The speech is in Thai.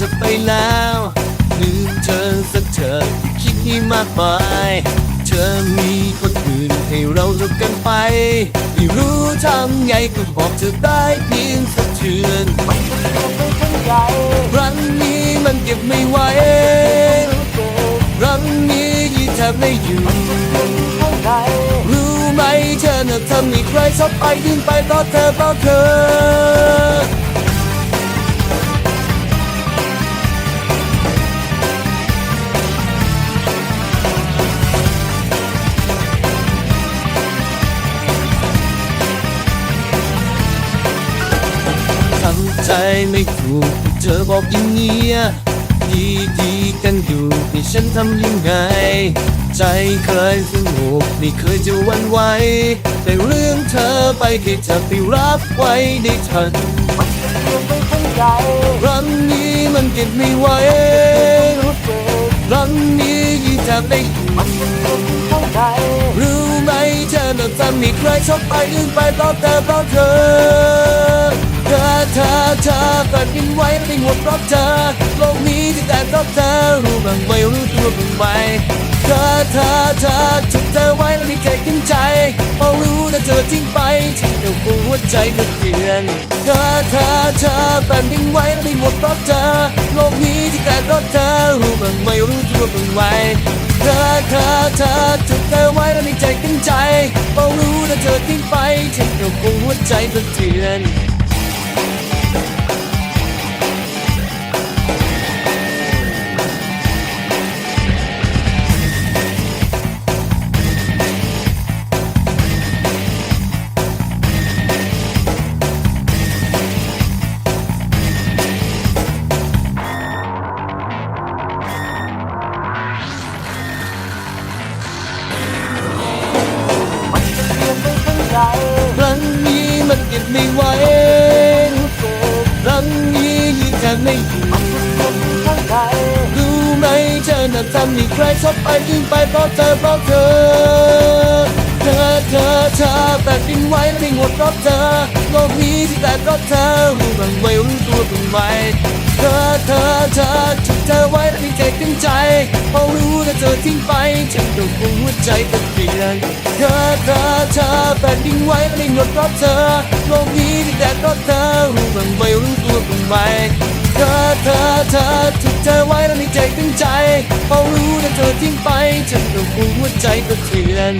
จะไปแล้วลืมเธอสักเธอคิดให้มากมายเธอมีคนอื่นให้เราจบกันไป ไม่รู้ทำไงก็บอกเธอได้เพียงสักเชือนรั้งนี้มันเก็บไม่ไหวรู้เจ็บครั้งนี้ยิ่งแทบไม่อยู่รู้ไหมเธอน่ะทำให้ใครชอบไปดิ้นไปเพราะเธอเพราะเธอ ใจไม่ถูกเธอบอกอย่างเงี้ยดีดีกันอยู่ให้ฉันทำยังไง ใจเคยสงบไม่เคยจะวันไหวแต่เรื่องเธอไปแค่จะไปรับไว้ได้ทันรั้งนี้มันเก็บไม่ไหวรู้เจ็บครั้งนี้ยิ่งแทบได้รู้ไหมเธอน่ะทำให้ใครชอบไปอื่นไปเพราะเธอเพราะเธอเธอ เธอเธอเกิดกินไว้ไม่หมดเพราะเธอ โลกนี้ที่แต่ราะเธอรู้บ้างไหมรู้ตัวบ้างไหมเธอเธอเธอจุดเธอไว้แล้วไม่เคยขึ้นใจพอรู้ถ้าเธอทิ้งไปฉันก็กลัวหัวใจก็เตือนเธอเธอเธอแผ่นดินไว้แล้วไม่หมดเพราะเธอ โลกนี้ที่แต่ราะเธอรู้บ้างไหมรู้ตัวบ้างไหมเธอเธอเธอจุดเธอไว้แล้วในใจขึ้นใจพอรู้ถ้าเธอทิ้งไปฉันก็คงหัวใจสะเทือนไม่ มันเก็บไม่ไหวรังนี้ยิ่งแทบไม่อยู่รู้ไหมเธอน่ะทำให้ใครชอบไปยิ่งไปเพราะเธอเพราะเธอ เธอเธอเธอแบกดินไว้ไม่หมดเพราะเธอ กนี้ที่แต่ราะเธอรู้บ้างไหมรู้ตัวบ้างไหมเธอเธอเธอจุดเธอไว้แล้วไม่เคยขึ้นใจพอรู้ถ้าเธอทิ้งไปฉันก็คงหัวใจก็เปลี่ยนเธอเธอเธอแบกดินไว้แล้วไม่หมดราะเธอโลกนี้ที่แต่ราะเธอรู้บ้างไหมรู้ตัวบ้างไหมเธอเธอเธอถูกเธอไว้แล้วในใจตั้งใจพอรู้ถ้าเธอทิ้งไปฉันก็คงหัวใจก็เทือน